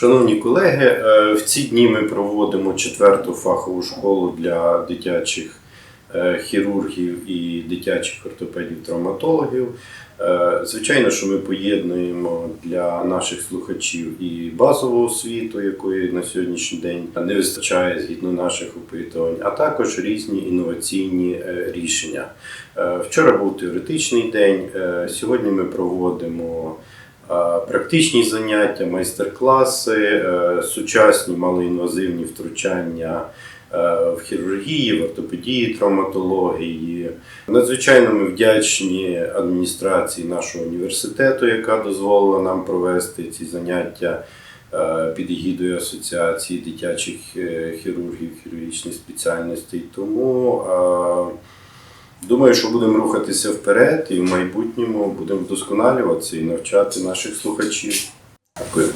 Шановні колеги, е, в ці дні ми проводимо четверту фахову школу для дитячих е, хірургів і дитячих ортопедів-травматологів. Е, Звичайно, що ми поєднуємо для наших слухачів і базову освіту, якої на сьогоднішній день не вистачає згідно наших опитувань, а також різні інноваційні рішення. Вчора був теоретичний день. Сьогодні ми проводимо практичні заняття, майстер-класи, е, сучасні малоінвазивні втручання е, в хірургії, в ортопедії, травматології. Надзвичайно ми вдячні адміністрації нашого університету, яка дозволила нам провести ці заняття е, під егідою Асоціації дитячих хірургів, хірургічних спеціальностей. Тому Думаю, що будемо рухатися вперед і в майбутньому будемо вдосконалюватися і навчати наших слухачів. Дякую.